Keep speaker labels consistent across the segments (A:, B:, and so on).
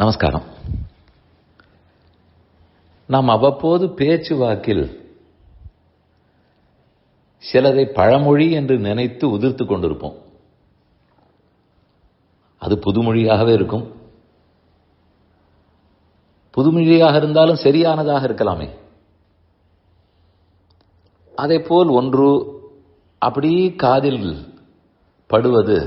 A: நமஸ்காரம் நாம் அவ்வப்போது பேச்சு வாக்கில் சிலதை பழமொழி என்று நினைத்து உதிர்த்து கொண்டிருப்போம் அது புதுமொழியாகவே இருக்கும் புதுமொழியாக இருந்தாலும் சரியானதாக இருக்கலாமே அதே போல் ஒன்று அப்படி காதில் படுவது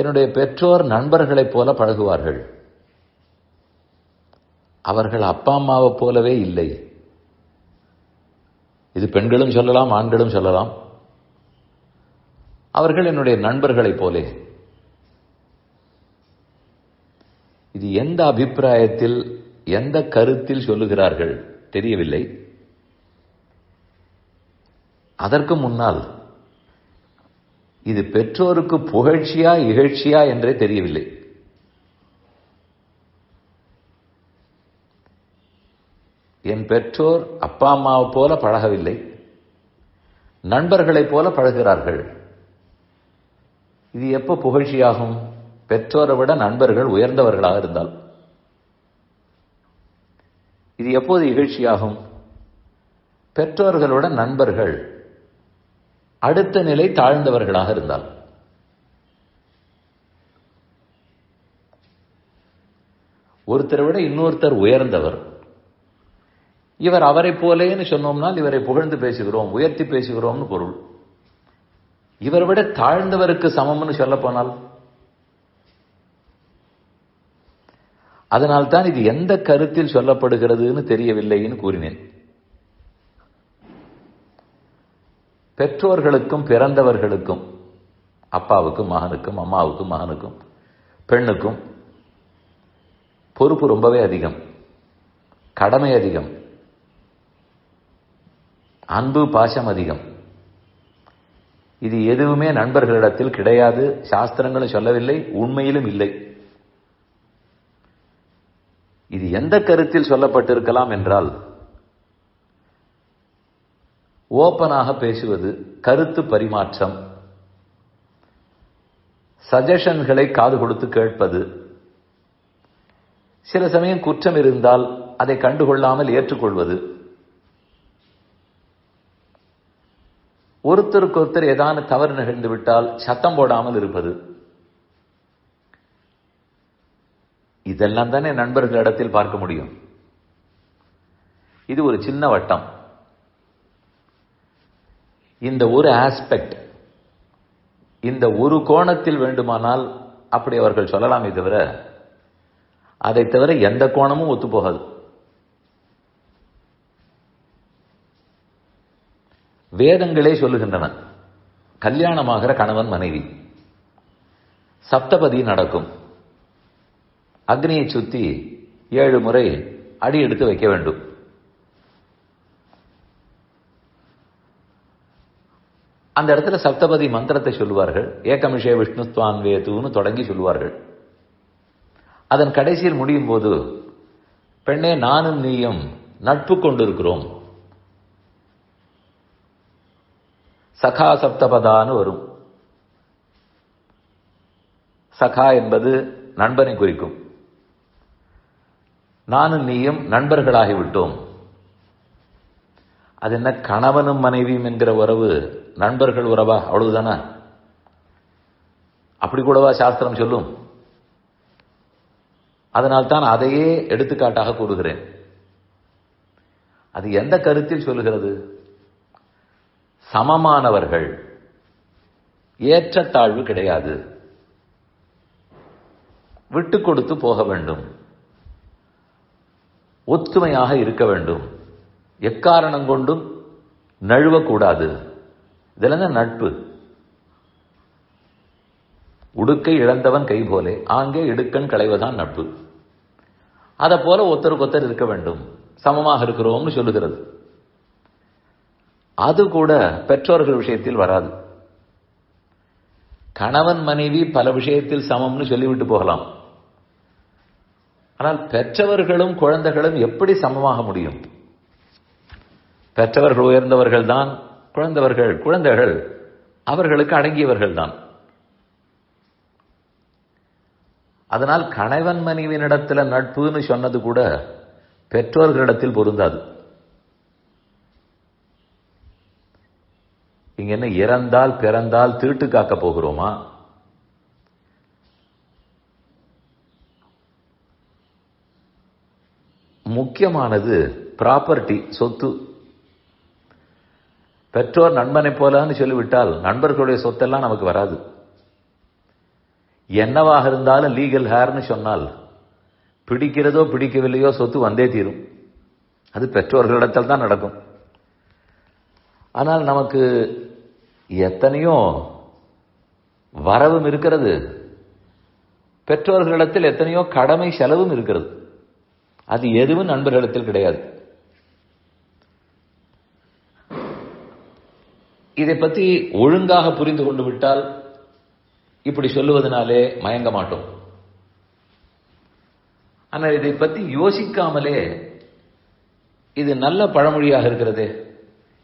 A: என்னுடைய பெற்றோர் நண்பர்களைப் போல பழகுவார்கள் அவர்கள் அப்பா அம்மாவை போலவே இல்லை இது பெண்களும் சொல்லலாம் ஆண்களும் சொல்லலாம் அவர்கள் என்னுடைய நண்பர்களைப் போலே இது எந்த அபிப்பிராயத்தில் எந்த கருத்தில் சொல்லுகிறார்கள் தெரியவில்லை அதற்கு முன்னால் இது பெற்றோருக்கு புகழ்ச்சியா இகழ்ச்சியா என்றே தெரியவில்லை என் பெற்றோர் அப்பா அம்மாவை போல பழகவில்லை நண்பர்களைப் போல பழகிறார்கள் இது எப்போ புகழ்ச்சியாகும் பெற்றோரை விட நண்பர்கள் உயர்ந்தவர்களாக இருந்தால் இது எப்போது இகழ்ச்சியாகும் பெற்றோர்களோட நண்பர்கள் அடுத்த நிலை தாழ்ந்தவர்களாக இருந்தால் ஒருத்தரை விட இன்னொருத்தர் உயர்ந்தவர் இவர் அவரை போலேன்னு சொன்னோம்னால் இவரை புகழ்ந்து பேசுகிறோம் உயர்த்தி பேசுகிறோம்னு பொருள் இவரை விட தாழ்ந்தவருக்கு சமம்னு சொல்ல போனால் அதனால்தான் இது எந்த கருத்தில் சொல்லப்படுகிறதுன்னு தெரியவில்லைன்னு கூறினேன் பெற்றோர்களுக்கும் பிறந்தவர்களுக்கும் அப்பாவுக்கும் மகனுக்கும் அம்மாவுக்கும் மகனுக்கும் பெண்ணுக்கும் பொறுப்பு ரொம்பவே அதிகம் கடமை அதிகம் அன்பு பாசம் அதிகம் இது எதுவுமே நண்பர்களிடத்தில் கிடையாது சாஸ்திரங்களும் சொல்லவில்லை உண்மையிலும் இல்லை இது எந்த கருத்தில் சொல்லப்பட்டிருக்கலாம் என்றால் ஓப்பனாக பேசுவது கருத்து பரிமாற்றம் சஜஷன்களை காது கொடுத்து கேட்பது சில சமயம் குற்றம் இருந்தால் அதை கண்டுகொள்ளாமல் ஏற்றுக்கொள்வது ஒருத்தருக்கு ஒருத்தர் ஏதான தவறு நிகழ்ந்து விட்டால் சத்தம் போடாமல் இருப்பது இதெல்லாம் தானே நண்பர்களிடத்தில் பார்க்க முடியும் இது ஒரு சின்ன வட்டம் இந்த ஒரு ஆஸ்பெக்ட் இந்த ஒரு கோணத்தில் வேண்டுமானால் அப்படி அவர்கள் சொல்லலாமே தவிர அதை தவிர எந்த கோணமும் ஒத்துப்போகாது வேதங்களே சொல்லுகின்றன கல்யாணமாகிற கணவன் மனைவி சப்தபதி நடக்கும் அக்னியை சுத்தி ஏழு முறை அடி எடுத்து வைக்க வேண்டும் அந்த இடத்துல சப்தபதி மந்திரத்தை சொல்லுவார்கள் ஏகமிஷே விஷ்ணுத்வான் வேதுன்னு தொடங்கி சொல்லுவார்கள் அதன் கடைசியில் முடியும் போது பெண்ணே நானும் நீயும் நட்பு கொண்டிருக்கிறோம் சகா சப்தபதான்னு வரும் சகா என்பது நண்பனை குறிக்கும் நானும் நீயும் நண்பர்களாகிவிட்டோம் அது என்ன கணவனும் மனைவியும் என்கிற உறவு நண்பர்கள் உறவா அவ்வளவுதானா அப்படி கூடவா சாஸ்திரம் சொல்லும் அதனால்தான் அதையே எடுத்துக்காட்டாக கூறுகிறேன் அது எந்த கருத்தில் சொல்லுகிறது சமமானவர்கள் ஏற்றத்தாழ்வு கிடையாது விட்டு கொடுத்து போக வேண்டும் ஒத்துமையாக இருக்க வேண்டும் எக்காரணம் கொண்டும் நழுவக்கூடாது இதெல்லாம் தான் நட்பு உடுக்கை இழந்தவன் கை போலே ஆங்கே இடுக்கண் களைவதான் நட்பு அதை போல ஒருத்தருக்கு இருக்க வேண்டும் சமமாக இருக்கிறோம்னு சொல்லுகிறது அது கூட பெற்றோர்கள் விஷயத்தில் வராது கணவன் மனைவி பல விஷயத்தில் சமம்னு சொல்லிவிட்டு போகலாம் ஆனால் பெற்றவர்களும் குழந்தைகளும் எப்படி சமமாக முடியும் பெற்றவர்கள் உயர்ந்தவர்கள் தான் குழந்தவர்கள் குழந்தைகள் அவர்களுக்கு அடங்கியவர்கள் தான் அதனால் கணவன் மனைவியினிடத்தில் நட்புன்னு சொன்னது கூட பெற்றோர்களிடத்தில் பொருந்தாது இங்க என்ன இறந்தால் பிறந்தால் திருட்டு காக்க போகிறோமா முக்கியமானது ப்ராப்பர்ட்டி சொத்து பெற்றோர் நண்பனை போலன்னு சொல்லிவிட்டால் நண்பர்களுடைய சொத்தெல்லாம் நமக்கு வராது என்னவாக இருந்தாலும் லீகல் ஹேர்னு சொன்னால் பிடிக்கிறதோ பிடிக்கவில்லையோ சொத்து வந்தே தீரும் அது பெற்றோர்களிடத்தில் தான் நடக்கும் ஆனால் நமக்கு எத்தனையோ வரவும் இருக்கிறது பெற்றோர்களிடத்தில் எத்தனையோ கடமை செலவும் இருக்கிறது அது எதுவும் நண்பர்களிடத்தில் கிடையாது இதை பற்றி ஒழுங்காக புரிந்து கொண்டு விட்டால் இப்படி சொல்லுவதனாலே மயங்க மாட்டோம் ஆனால் இதை பத்தி யோசிக்காமலே இது நல்ல பழமொழியாக இருக்கிறது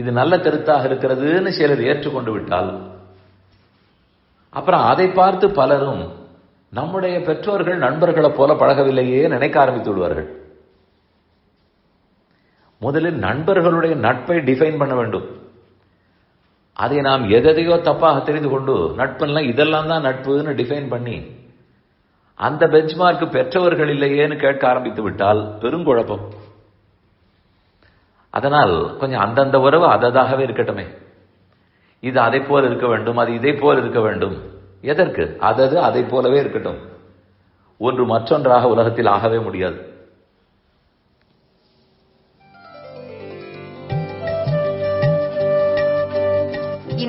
A: இது நல்ல கருத்தாக இருக்கிறதுன்னு சிலர் ஏற்றுக்கொண்டு விட்டால் அப்புறம் அதை பார்த்து பலரும் நம்முடைய பெற்றோர்கள் நண்பர்களை போல பழகவில்லையே நினைக்க ஆரம்பித்து விடுவார்கள் முதலில் நண்பர்களுடைய நட்பை டிஃபைன் பண்ண வேண்டும் அதை நாம் எதையோ தப்பாக தெரிந்து கொண்டு நட்பெல்லாம் இதெல்லாம் தான் நட்புன்னு டிஃபைன் பண்ணி அந்த பெஞ்ச்மார்க் பெற்றவர்கள் இல்லையேன்னு கேட்க ஆரம்பித்து விட்டால் பெரும் குழப்பம் அதனால் கொஞ்சம் அந்தந்த உறவு அததாகவே இருக்கட்டுமே இது அதை போல் இருக்க வேண்டும் அது இதை போல் இருக்க வேண்டும் எதற்கு அதது அதை போலவே இருக்கட்டும் ஒன்று மற்றொன்றாக உலகத்தில் ஆகவே முடியாது